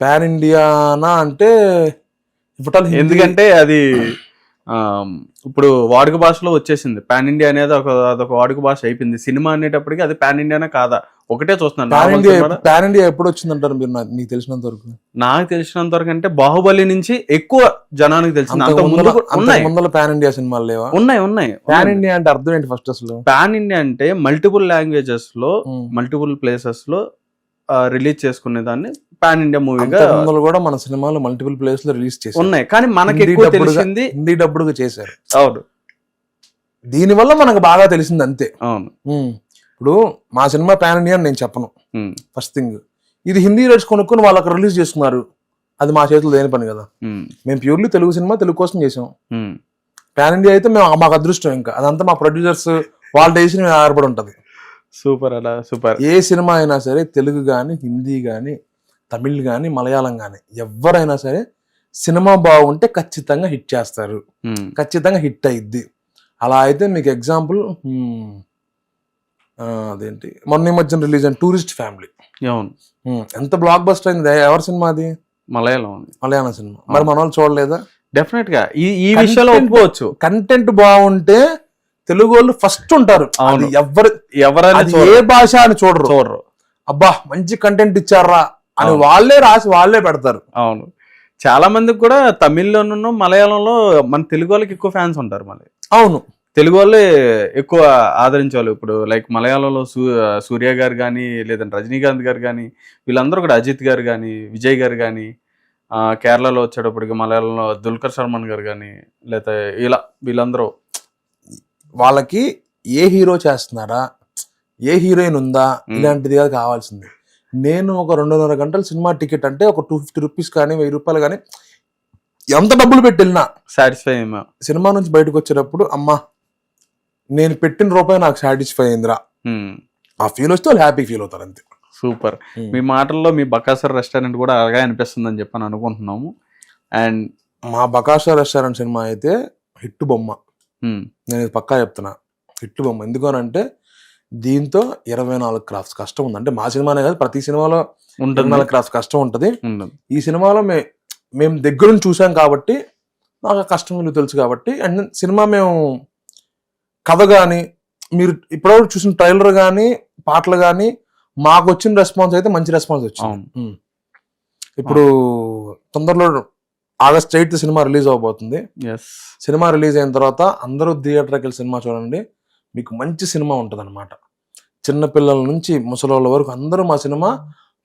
Pan Indiana అంటే ఎందుకంటే అది ఇప్పుడు వాడుక భాషలో వచ్చేసింది. పాన్ ఇండియా అనేది ఒక అదొక వాడుక భాష అయిపోయింది. సినిమా అనేటప్పటికి అది పాన్ ఇండియానే కాదా? ఒకటే చూస్తున్నాను. పాన్ ఇండియా ఎప్పుడు వచ్చిందంటారు మీరు నాకు తెలిసినంత వరకు? నాకు తెలిసినంత వరకు అంటే బాహుబలి నుంచి ఎక్కువ జనానికి తెలిసింది. అంత ముందు పాన్ ఇండియా సినిమాలు లేవా? ఉన్నాయి ఉన్నాయి పాన్ ఇండియా అంటే అర్థం ఏంటి ఫస్ట్ అసలు? పాన్ ఇండియా అంటే మల్టిపుల్ లాంగ్వేజెస్లో. మల్టిపుల్ ప్లేసెస్లో రిలీజ్ చేసుకునే దాన్ని పాన్ ఇండియా మూవీగా కూడా మన సినిమాలు మల్టిపుల్ ప్లేస్లో రిలీజ్ చేశారు. ఉన్నాయి. కానీ మనకి ఎక్కువ తెలిసింది హిందీ డబ్బుడుగా చేశారు. అవును. దీని వల్ల మనకు బాగా తెలిసింది అంతే. అవును. ఇప్పుడు మా సినిమా పాన్ ఇండియా అని నేను చెప్పను. ఫస్ట్ థింగ్ ఇది హిందీ రైట్స్ కొనుక్కొని వాళ్ళకి రిలీజ్ చేస్తున్నారు అది మా చేతిలో లేని పని కదా. మేము ప్యూర్లీ తెలుగు సినిమా తెలుగు కోసం చేసాం. పాన్ ఇండియా అయితే మేము మాకు అదృష్టం ఇంకా. అదంతా మా ప్రొడ్యూసర్స్ వాళ్ళ మీద ఆధారపడి ఉంటది. సూపర్ అలా సూపర్. ఏ సినిమా అయినా సరే తెలుగు కానీ హిందీ కానీ తమిళ్ కానీ మలయాళం కానీ ఎవరైనా సరే సినిమా బాగుంటే ఖచ్చితంగా హిట్ చేస్తారు. ఖచ్చితంగా హిట్ అయ్యిద్ది అలా అయితే మీకు ఎగ్జాంపుల్ అదేంటి మొన్న మధ్యన రిలీజ్ అయిన టూరిస్ట్ ఫ్యామిలీ. అవును. ఎంత బ్లాక్ బస్టర్ అయింది ఎవరి సినిమా అది? మలయాళం ఉంది మలయాళం సినిమా. మరి మన వాళ్ళు చూడలేదా? డెఫినెట్గా. ఈ ఈ విషయంలో ఒప్పుకోవచ్చు. కంటెంట్ బాగుంటే తెలుగు వాళ్ళు ఫస్ట్ ఉంటారు ఎవరు ఎవరైనా ఏ భాష అని చూడరు. చూడరు. అబ్బా మంచి కంటెంట్ ఇచ్చారా అని. వాళ్ళే రాసి వాళ్ళే పెడతారు. అవును. చాలా మందికి కూడా తమిళ్ళోనూ మలయాళంలో మన తెలుగు వాళ్ళకి ఎక్కువ ఫ్యాన్స్ ఉంటారు మళ్ళీ. అవును. తెలుగు వాళ్ళే ఎక్కువ ఆదరించాలి ఇప్పుడు లైక్ మలయాళంలో సూ సూర్య గారు కానీ లేదంటే రజనీకాంత్ గారు కానీ వీళ్ళందరూ కూడా అజిత్ గారు కానీ విజయ్ గారు కానీ కేరళలో వచ్చేటప్పటికి మలయాళంలో దుల్కర్ సల్మాన్ గారు కానీ లేదా ఇలా వీళ్ళందరూ వాళ్ళకి ఏ హీరో చేస్తున్నారా? ఏ హీరోయిన్ ఉందా? మ్మ్. ఇలాంటిది కాదు కావాల్సింది. నేను ఒక రెండున్నర గంటల సినిమా టికెట్ అంటే ఒక టూ ఫిఫ్టీ రూపీస్ కానీ వెయ్యి రూపాయలు కానీ ఎంత డబ్బులు పెట్టి వెళ్ళినా సాటిస్ఫై సినిమా నుంచి బయటకు వచ్చేటప్పుడు అమ్మా నేను పెట్టిన రూపాయి నాకు సాటిస్ఫై అయిందిరా. ఆ ఫీల్ వస్తే వాళ్ళు హ్యాపీ ఫీల్ అవుతారు అంతే. సూపర్ మీ మాటల్లో మీ బకాసర్ రెస్టారెంట్ కూడా అలాగే అనిపిస్తుందని చెప్పని అనుకుంటున్నాము. అండ్ మా బకాషా రెస్టారెంట్ సినిమా అయితే హిట్ బొమ్మ. నేను ఇది పక్కా చెప్తున్నా. హిట్ బొమ్మ. ఎందుకనంటే దీంతో ఇరవై నాలుగు క్రాఫ్ట్స్ కష్టం ఉంది. అంటే మా సినిమానే కాదు ప్రతి సినిమాలో ఇరవై ఉంటుంది నాలుగు క్రాఫ్ట్స్ కష్టం ఉంటుంది. ఈ సినిమాలో మే మేము దగ్గరుండి చూసాం కాబట్టి నాకు ఆ కష్టం విలువ తెలుసు కాబట్టి అండ్ సినిమా మేము కథ కానీ మీరు ఇప్పటివరకు చూసిన ట్రైలర్ కానీ పాటలు కానీ మాకు వచ్చిన రెస్పాన్స్ అయితే మంచి రెస్పాన్స్ వచ్చింది. ఇప్పుడు తొందరలో ఆగస్ట్ ఎయిత్ సినిమా రిలీజ్ అవబోతుంది. సినిమా రిలీజ్ అయిన తర్వాత అందరూ థియేటర్కి వెళ్ళి సినిమా చూడండి. మీకు మంచి సినిమా ఉంటుంది అనమాట చిన్నపిల్లల నుంచి ముసలోళ్ళ వరకు అందరూ మా సినిమా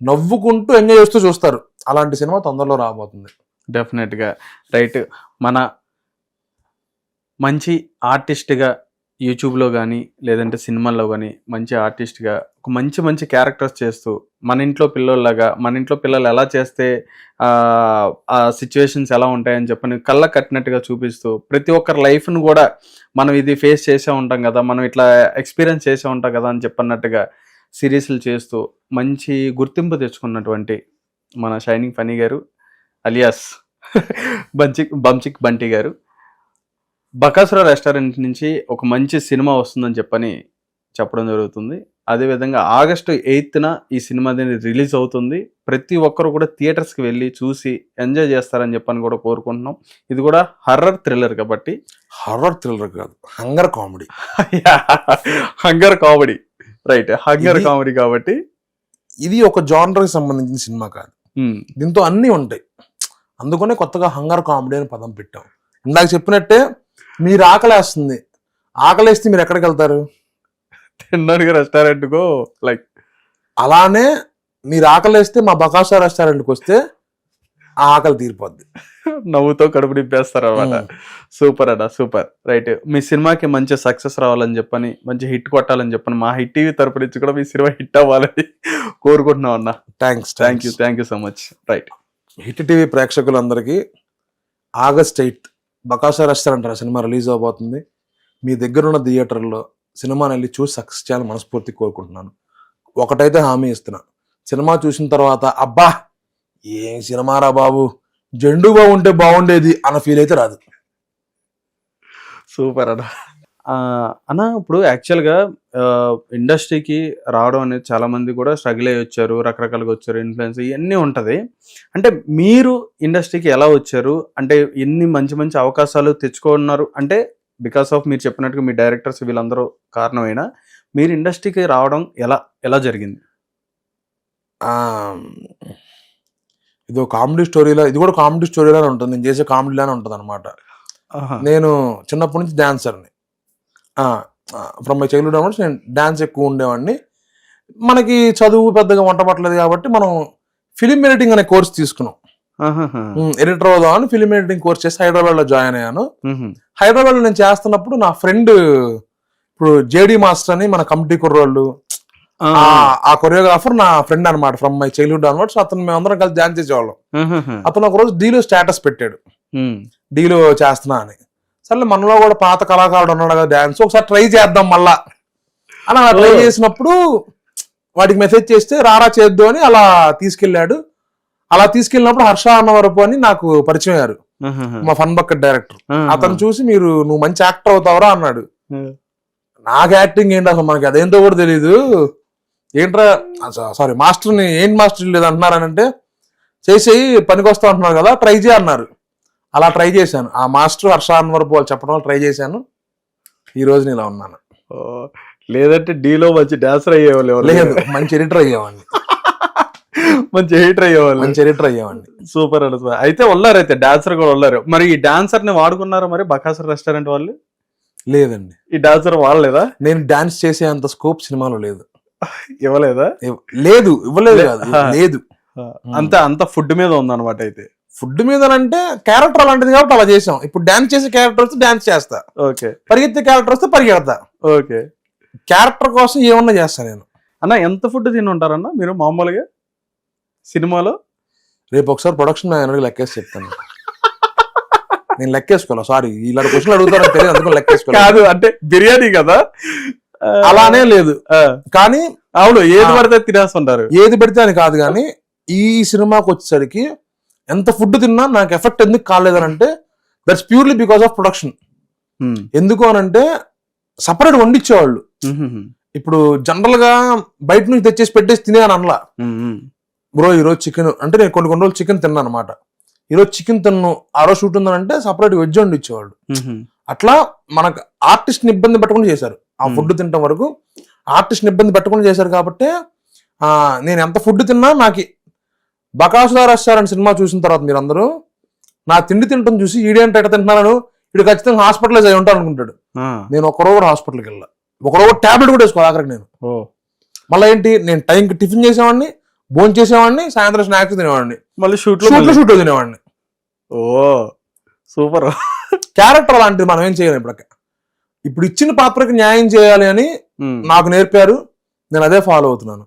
నవ్వుకుంటూ ఎంజాయ్ చేస్తూ చూస్తారు. అలాంటి సినిమా తొందరలో రాబోతుంది. డెఫినెట్గా. రైట్ మన మంచి ఆర్టిస్ట్ యూట్యూబ్లో కానీ లేదంటే సినిమాల్లో కానీ మంచి ఆర్టిస్ట్గా ఒక మంచి మంచి క్యారెక్టర్స్ చేస్తూ మన ఇంట్లో పిల్లల్లాగా మన ఇంట్లో పిల్లలు ఎలా చేస్తే ఆ, సిచ్యువేషన్స్ ఎలా ఉంటాయని చెప్పని కళ్ళ కట్టినట్టుగా చూపిస్తూ ప్రతి ఒక్కరి లైఫ్ను కూడా మనం ఇది ఫేస్ చేసే ఉంటాం కదా మనం ఇట్లా ఎక్స్పీరియన్స్ చేసే ఉంటాం కదా అని చెప్పన్నట్టుగా సిరీస్లు చేస్తూ మంచి గుర్తింపు తెచ్చుకున్నటువంటి మన షైనింగ్ ఫనీ గారు అలియాస్ బంచిక్ బంచిక్ బంటి గారు. బకాసుర రెస్టారెంట్ నుంచి ఒక మంచి సినిమా వస్తుందని చెప్పని చెప్పడం జరుగుతుంది. అదేవిధంగా ఆగస్టు ఎయిత్న ఈ సినిమా అనేది రిలీజ్ అవుతుంది. ప్రతి ఒక్కరు కూడా థియేటర్స్కి వెళ్ళి చూసి ఎంజాయ్ చేస్తారని చెప్పని కూడా కోరుకుంటున్నాం. ఇది కూడా హర్రర్ థ్రిల్లర్ కాబట్టి. హర్రర్ థ్రిల్లర్ కాదు hunger comedy. Hunger comedy. Right hunger comedy కాబట్టి. ఇది ఒక జానర్కి సంబంధించిన సినిమా కాదు. దీంతో అన్నీ ఉంటాయి. అందుకనే కొత్తగా హంగర్ కామెడీ అని పదం పెట్టాం. ఇందాక చెప్పినట్టే మీరు ఆకలేస్తుంది. ఆకలేస్తే మీరు ఎక్కడికి వెళ్తారు? తినడానికి రెస్టారెంట్ కో లైక్ అలానే మీరు ఆకలేస్తే మా బకాసా రెస్టారెంట్కి వస్తే ఆ ఆకలి తీరిపోద్ది. నవ్వుతో కడుపు నింపేస్తారు అనమాట సూపర్ అన్న సూపర్. రైట్. మీ సినిమాకి మంచి సక్సెస్ రావాలని చెప్పని మంచి హిట్ కొట్టాలని చెప్పని మా హిట్ టీవీ తరపు నుంచి కూడా మీ సినిమా హిట్ అవ్వాలని కోరుకుంటున్నాం అన్న. Thanks thank you thank you so much right hit TV ప్రేక్షకులందరికీ ఆగస్ట్ ఎయిత్ బకాసా రెస్టారెంట్ ఆ సినిమా రిలీజ్ అవబోతుంది. మీ దగ్గరున్న థియేటర్లో సినిమాని వెళ్ళి చూసి సక్సెస్ చేయాలని మనస్ఫూర్తి కోరుకుంటున్నాను. ఒకటైతే హామీ ఇస్తున్నా. సినిమా చూసిన తర్వాత అబ్బా ఏం సినిమారా బాబు జెండు బాగుంటే బాగుండేది అన్న ఫీల్ అయితే రాదు. సూపర్ అన్న. అన్న ఇప్పుడు యాక్చువల్గా ఇండస్ట్రీకి రావడం అనేది చాలా మంది కూడా స్ట్రగుల్ అయ్యి వచ్చారు రకరకాలుగా వచ్చారు ఇన్ఫ్లుయెన్స్ ఇవన్నీ ఉంటది. అంటే మీరు ఇండస్ట్రీకి ఎలా వచ్చారు? అంటే ఎన్ని మంచి మంచి అవకాశాలు తెచ్చుకున్నారు? అంటే బికాస్ ఆఫ్ మీరు చెప్పినట్టుగా మీ డైరెక్టర్స్ వీళ్ళందరూ కారణమైనా మీరు ఇండస్ట్రీకి రావడం ఎలా ఎలా జరిగింది? ఇది ఒక కామెడీ స్టోరీలో ఇది కూడా కామెడీ స్టోరీలానే ఉంటుంది నేను చేసే కామెడీలానే ఉంటుంది అనమాట నేను చిన్నప్పటి నుంచి డాన్సర్ని. ఫ్రమ్ మై చైల్డ్హుడ్ అవర్స్ నేను డాన్స్ ఎక్కువ ఉండేవాడిని మనకి చదువు పెద్దగా వంట పట్టలేదు కాబట్టి మనం ఫిలిం ఎడిటింగ్ అనే కోర్స్ తీసుకున్నాం. ఎడిటర్ అవుదామని ఫిలిం ఎడిటింగ్ కోర్స్ చేసి హైదరాబాద్లో జాయిన్ అయ్యాను మ్హూ. హైదరాబాద్లో నేను చేస్తున్నప్పుడు నా ఫ్రెండ్ ఇప్పుడు జేడి మాస్టర్ అని మన కమిటీ కుర్రోళ్ళు ఆ, కొరియోగ్రాఫర్ నా ఫ్రెండ్ అనమాట ఫ్రమ్ మై చైల్డ్హుడ్ అన్వర్డ్స్ అతను మేమందరం కలిసి డాన్స్ చేసేవాళ్ళం. అతను ఒక రోజు డీలో స్టేటస్ పెట్టాడు. డీలో చేస్తున్నా అని సర్లే మనలో కూడా పాత కళాకారుడు ఉన్నాడు కదా డాన్స్ ఒకసారి ట్రై చేద్దాం మళ్ళా. అలా ట్రై. చేసినప్పుడు వాడికి మెసేజ్ చేస్తే రారా చేద్దు అని అలా తీసుకెళ్ళాడు. అలా తీసుకెళ్ళినప్పుడు హర్ష అన్నవరపు అని నాకు పరిచయం అయ్యారు. మా ఫన్ బకెట్ డైరెక్టర్. అతను చూసి మీరు నువ్వు మంచి యాక్టర్ అవుతావరా అన్నాడు. నాకు యాక్టింగ్ ఏంటి అసలు మనకి అదేంటో కూడా తెలియదు ఏంట్రా సారీ మాస్టర్ని ఏంటి మాస్టర్ లేదు అంటున్నారని అంటే చేసేయి పనికి వస్తా అంటున్నారు కదా ట్రై చేయ అన్నారు. అలా ట్రై చేశాను. ఆ మాస్టర్ హర్ష అన్వరపు వాళ్ళు చెప్పడం వల్ల ట్రై చేశాను. ఈ రోజు నేను ఇలా ఉన్నాను. ఓ, లేదంటే డీలో మంచి డాన్సర్ అయ్యేవాళ్ళు లేదు మంచి ఎడిటర్ అయ్యేవాడిని. మంచి హీటర్ అయ్యేవాళ్ళు. మంచి ఎడిటర్ అయ్యేవాడిని. సూపర్ అండి సూపర్. అయితే ఉన్నారు అయితే డాన్సర్ కూడా ఉన్నారు. మరి ఈ డాన్సర్ని వాడుకున్నారా మరి? బకాసర్ రెస్టారెంట్ వాళ్ళు? లేదండి. ఈ డాన్సర్ వాడలేదా? నేను డాన్స్ చేసే అంత స్కోప్ సినిమాలో లేదు. ఇవ్వలేదా? ఇవ్- లేదు ఇవ్వలేదు కాదు. లేదు. అంత అంత ఫుడ్ మీద ఉందన్నమాట అయితే. ఫుడ్ మీద అంటే క్యారెక్టర్ అలాంటిది కాబట్టి అలా చేసాం. ఇప్పుడు డాన్స్ చేసే క్యారెక్టర్ వస్తే డాన్స్ చేస్తా. ఓకే. పరిగెత్తే క్యారెక్టర్ వస్తే పరిగెడతా. ఓకే. క్యారెక్టర్ కోసం ఏమన్నా చేస్తా నేను. అన్న ఎంత ఫుడ్ తిని ఉంటారన్న మీరు మామూలుగా? సినిమాలో? రేపు ఒకసారి ప్రొడక్షన్ మేనేజర్ లెక్కేసి చెప్తాను. నేను లెక్కేసుకోవాలి? సారీ ఇలాంటి క్వశ్చన్ అడుగుతారని తెలియదు అందుకని లెక్కేసుకోవాలి కాదు అంటే బిర్యానీ కదా? అలానే లేదు. కానీ అవును ఏది. పడితే తినేస్తుంటారు. ఏది పెడితే అని కాదు కానీ ఈ సినిమాకి వచ్చేసరికి ఎంత ఫుడ్ తిన్నా నాకు ఎఫెక్ట్ ఎందుకు కాలేదని అంటే that's purely because of production ఎందుకు అని అంటే సపరేట్ వండిచ్చేవాళ్ళు. ఉమ్, ఇప్పుడు జనరల్గా బయట నుంచి తెచ్చేసి పెట్టేసి తినే అని అనలా. ఉమ్. బ్రో ఈరోజు చికెన్ అంటే నేను కొన్ని కొన్ని రోజులు చికెన్ తిన్నాను అనమాట ఈరోజు చికెన్ తిన్ను ఆ రోజు షూట్ ఉందంటే సపరేట్ వెజ్ వండి ఇచ్చేవాళ్ళు ఉమ్, అట్లా మనకు ఆర్టిస్ట్ని ఇబ్బంది పెట్టకుండా చేశారు. ఆ Hmm. ఫుడ్ తినటం వరకు ఆర్టిస్ట్ని ఇబ్బంది పెట్టకుండా చేశారు కాబట్టి ఆ నేను ఎంత ఫుడ్ తిన్నా నాకు బకాసుల రెస్టారెంట్ సినిమా చూసిన తర్వాత మీరందరూ నా తిండి తినటం చూసి ఈడేంటి తింటున్నాను ఇడు ఖచ్చితంగా హాస్పిటలైజ్ అయి ఉంటాను అనుకుంటాడు. నేను ఒక రోజు హాస్పిటల్కి వెళ్ళా ఒక రోజు టాబ్లెట్ కూడా వేసుకోవాలి ఆఖరికి నేను. మళ్ళీ ఏంటి? నేను టైంకి టిఫిన్ చేసేవాడిని భోజనం చేసేవాడిని సాయంత్రం స్నాక్స్ తినేవాడిని. మళ్ళీ షూట్లో షూట్ మళ్ళీ- షూట్ తినేవాడిని. ఓ సూపర్. క్యారెక్టర్ అలాంటిది మనం ఏం చేయలేం ఇప్పుడు ఇప్పుడు ఇచ్చిన పాత్రకి న్యాయం చేయాలి అని నాకు నేర్పారు. నేను అదే ఫాలో అవుతున్నాను.